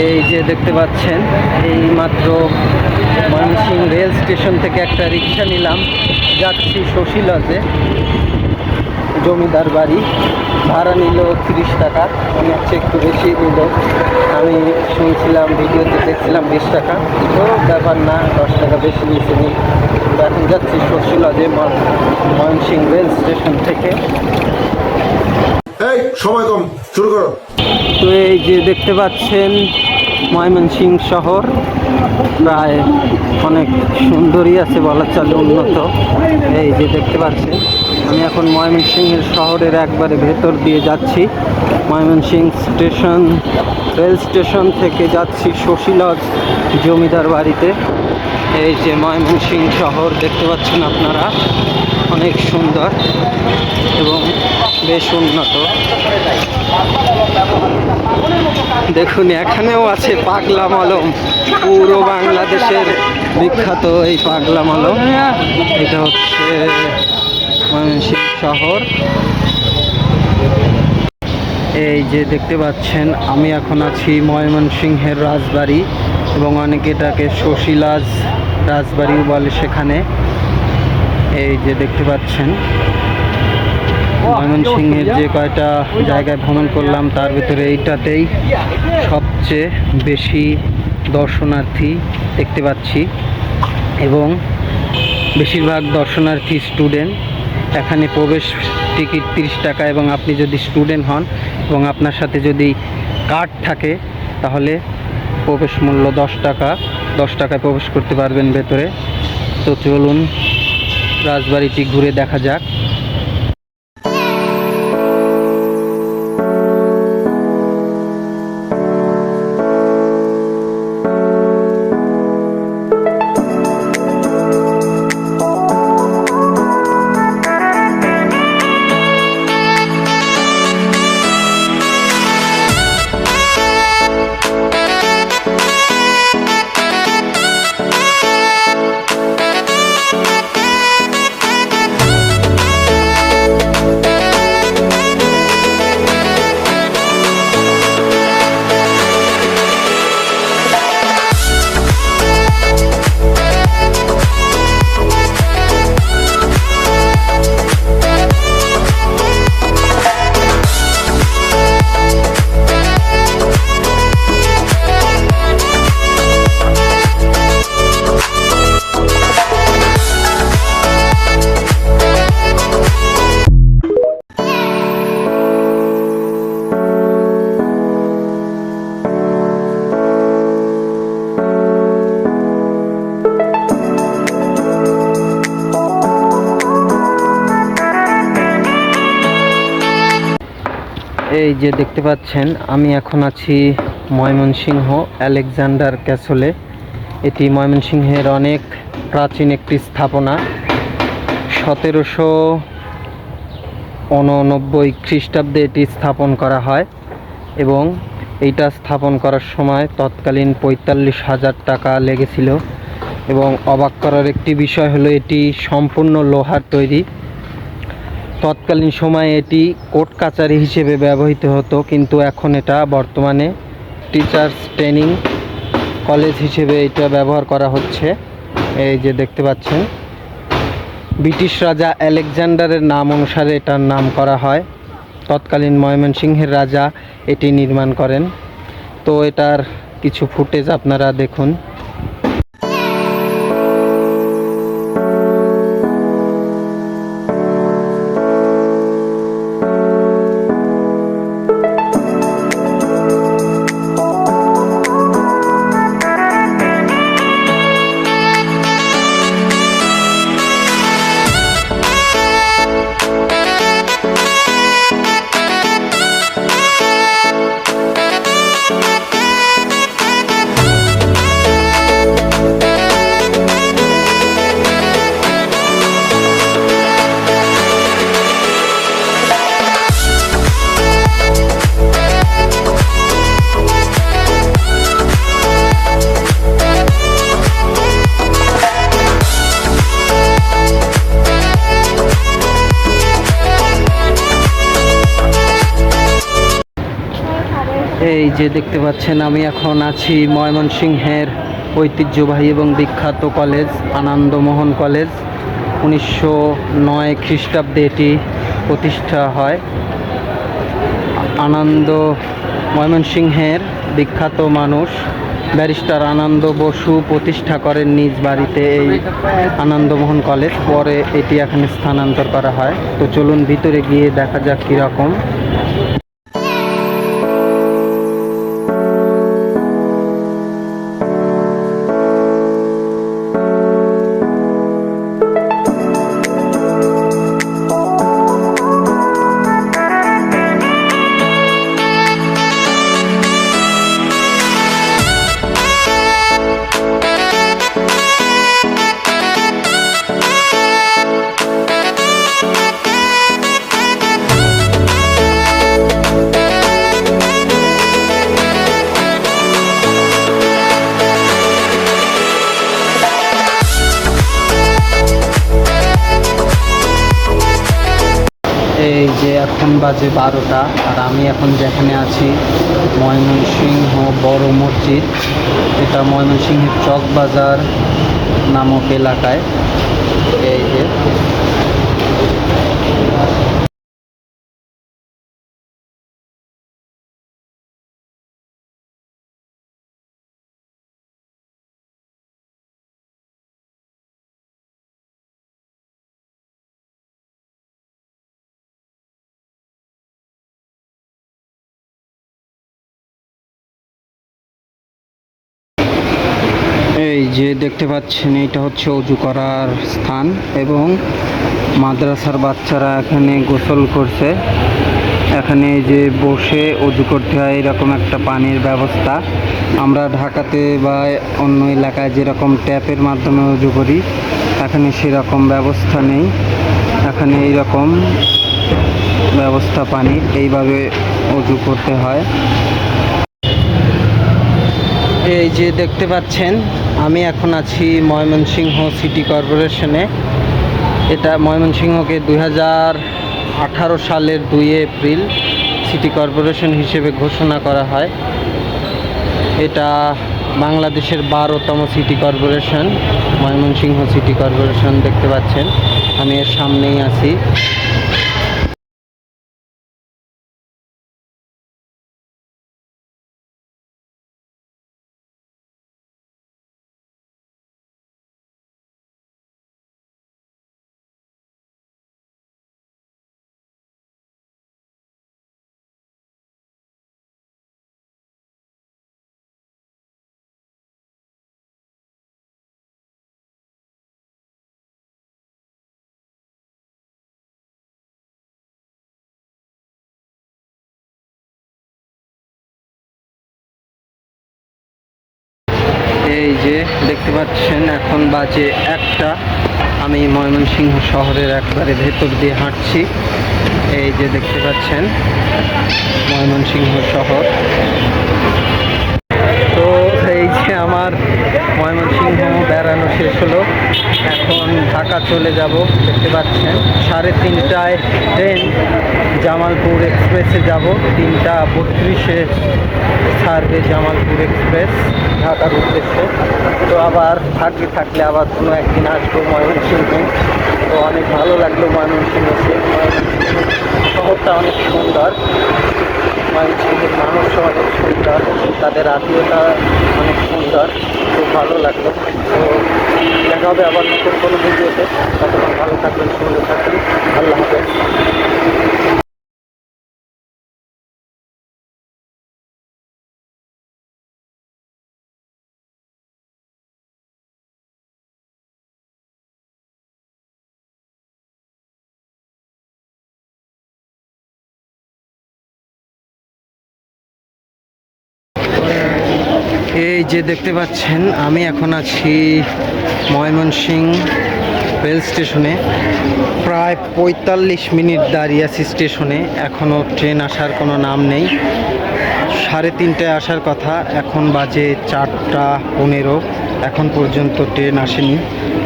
এই যে দেখতে পাচ্ছেন, এই মাত্র ময়মনসিং রেল স্টেশন থেকে একটা রিক্সা নিলাম। যাচ্ছি শশীলজে। জমিদার বাড়ি। ভাড়া নিল তিরিশ টাকা। মনে হচ্ছে একটু বেশি নিল। আমি শুনছিলাম, ভিডিওতে দেখছিলাম বিশ টাকা। তো ব্যাপার না, দশ টাকা বেশি নিয়েছে নি এখন যাচ্ছি শশীলজে ময়মনসিং রেল স্টেশন থেকে। এই, সময় কম, শুরু করো। তো এই যে দেখতে পাচ্ছেন ময়মনসিং শহর। প্রায় অনেক সুন্দরই আছে বলা চলে উন্নত। এই যে দেখতে পাচ্ছেন, আমি এখন ময়মনসিংহের শহরের একবারে ভেতর দিয়ে যাচ্ছি। ময়মনসিং স্টেশন, রেল স্টেশন থেকে যাচ্ছি শশীলজ জমিদার বাড়িতে। এই যে ময়মনসিং শহর, দেখতে পাচ্ছেন আপনারা, অনেক সুন্দর। এবং বেশ উন্নত। দেখুন, এখানেও আছে পাগলা মলম পুরো বাংলাদেশের বিখ্যাত এই পাগলা মলম এটা হচ্ছে ময়মনসিংহ শহর। এই যে দেখতে পাচ্ছেন, আমি এখন আছি ময়মনসিংহের রাজবাড়ি এবং অনেকে এটাকে শশীলাজ রাজবাড়িও বলে সেখানে। এই যে দেখতে পাচ্ছেন ময়মনসিংহের যে কয়টা জায়গায় ভ্রমণ করলাম তার ভিতরে এইটাতেই সবচেয়ে বেশি দর্শনার্থী দেখতে পাচ্ছি। এবং বেশিরভাগ দর্শনার্থী স্টুডেন্ট। এখানে প্রবেশ টিকিট তিরিশ টাকা এবং আপনি যদি স্টুডেন্ট হন এবং আপনার সাথে যদি কার্ড থাকে তাহলে প্রবেশ মূল্য দশ টাকা। দশ টাকায় প্রবেশ করতে পারবেন ভেতরে। তো চলুন রাজবাড়িটি ঘুরে দেখা যাক। এই যে দেখতে পাচ্ছেন, আমি এখন আছি ময়মনসিংহ আলেকজান্ডার ক্যাসলে। এটি ময়মনসিংহের অনেক প্রাচীন একটি স্থাপনা। সতেরোশো উননব্বই খ্রিস্টাব্দে এটি স্থাপন করা হয় এবং এইটা স্থাপন করার সময় তৎকালীন পঁয়তাল্লিশ হাজার টাকা লেগেছিল এবং অবাক করার একটি বিষয় হলো এটি সম্পূর্ণ লোহার তৈরি। তৎকালীন সময়ে এটি কোর্ট কাচারি হিসেবে ব্যবহৃত হতো, কিন্তু এখন এটা বর্তমানে টিচার্স ট্রেনিং কলেজ হিসেবে এটা ব্যবহার করা হচ্ছে। এই যে দেখতে পাচ্ছেন, ব্রিটিশ রাজা আলেকজান্ডারের নাম অনুসারে এটার নাম করা হয়। তৎকালীন ময়মনসিংহের রাজা এটি নির্মাণ করেন। তো এটার কিছু ফুটেজ আপনারা দেখুন। এই যে দেখতে পাচ্ছেন, আমি এখন আছি ময়মনসিংহের ঐতিহ্যবাহী এবং বিখ্যাত কলেজ, আনন্দমোহন কলেজ। উনিশশো নয় খ্রিস্টাব্দে এটি প্রতিষ্ঠা হয়। আনন্দ, ময়মনসিংহের বিখ্যাত মানুষ, ব্যারিস্টার আনন্দ বসু প্রতিষ্ঠা করেন নিজ বাড়িতে এই আনন্দমোহন কলেজ। পরে এটি এখানে স্থানান্তর করা হয়। তো চলুন ভিতরে গিয়ে দেখা যাক কীরকম। এখন বাজে বারোটা আর আমি এখন যেখানে আছি, ময়মনসিংহ বড় মসজিদ। এটা ময়মনসিংহের চক বাজার নামক এলাকায়। এই যে। এই যে দেখতে পাচ্ছেন, এটা হচ্ছে অজু করার স্থান এবং মাদ্রাসার বাচ্চারা এখানে গোসল করছে। এখানে যে বসে অজু করতে হয়, এরকম একটা পানির ব্যবস্থা। আমরা ঢাকাতে বা অন্য এলাকায় যেরকম ট্যাপের মাধ্যমে অজু করি, এখানে সেরকম ব্যবস্থা নেই। এখানে এইরকম ব্যবস্থা পানির এইভাবে অজু করতে হয়। এই যে দেখতে পাচ্ছেন আমি এখন আছি ময়মনসিংহ সিটি কর্পোরেশনে। এটা ময়মনসিংহকে দুই হাজার আঠারো সালের দুই এপ্রিল সিটি কর্পোরেশন হিসেবে ঘোষণা করা হয়। এটা বাংলাদেশের বারোতম city corporation, Mymensingh city corporation, দেখতে পাচ্ছেন। আমি এর সামনেই আছি। এই যে দেখতে পাচ্ছেন, এখন বাজে একটা। আমি ময়মনসিংহ শহরের একবারে ভেতর দিয়ে হাঁটছি। এই যে দেখতে পাচ্ছেন, ময়মনসিংহ শহর। তো এই যে আমার ময়মনসিংহ বেড়ানো শেষ হলো। এখন ঢাকা চলে যাব, দেখতে পাচ্ছেন। সাড়ে তিনটায় ট্রেন জামালপুর এক্সপ্রেসে যাব। তিনটা বত্রিশে ছাড়বে জামালপুর এক্সপ্রেস, ঢাকার উদ্দেশ্যে। তো আবার থাকলে থাকলে আবার কোনো একদিন আসব ময়মনসিংহে। তো অনেক ভালো লাগল ময়মনসিংহ শহরটা অনেক সুন্দর। ময়মনসিংহের মানুষ অনেক সুন্দর, তাদের আত্মীয়তা অনেক সুন্দর, খুব ভালো লাগল। তো দেখা হবে আবার নতুন কোনো ভিডিওতে। ততক্ষণ ভালো থাকবেন, সুন্দর থাকবেন। ভালো হাফেজ। এই যে দেখতে পাচ্ছেন, আমি এখন আছি ময়মনসিং রেল স্টেশনে। প্রায় পঁয়তাল্লিশ মিনিট দাঁড়িয়ে আছি স্টেশনে এখনও ট্রেন আসার কোনো নাম নেই। সাড়ে তিনটায় আসার কথা, এখন বাজে চারটা পনেরো। এখন পর্যন্ত ট্রেন আসেনি।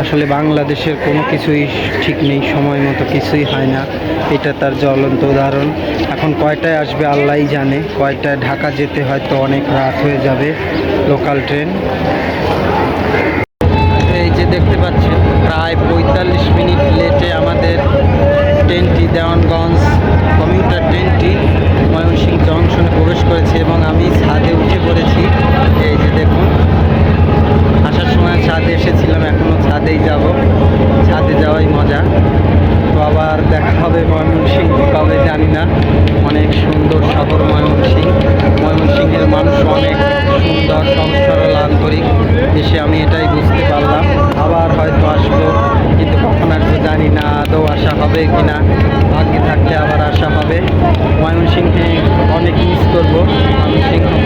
আসলে বাংলাদেশের কোনো কিছুই ঠিক নেই, সময় মতো কিছুই হয় না। এটা তার জ্বলন্ত উদাহরণ। এখন কয়টায় আসবে আল্লাহই জানে। কয়টায় ঢাকা যেতে হয়তো অনেক রাত হয়ে যাবে। লোকাল ট্রেন হবে কি না ভাগ্যে থাকলে আবার আসা হবে। ময়মনসিংহে অনেক মিস করব। না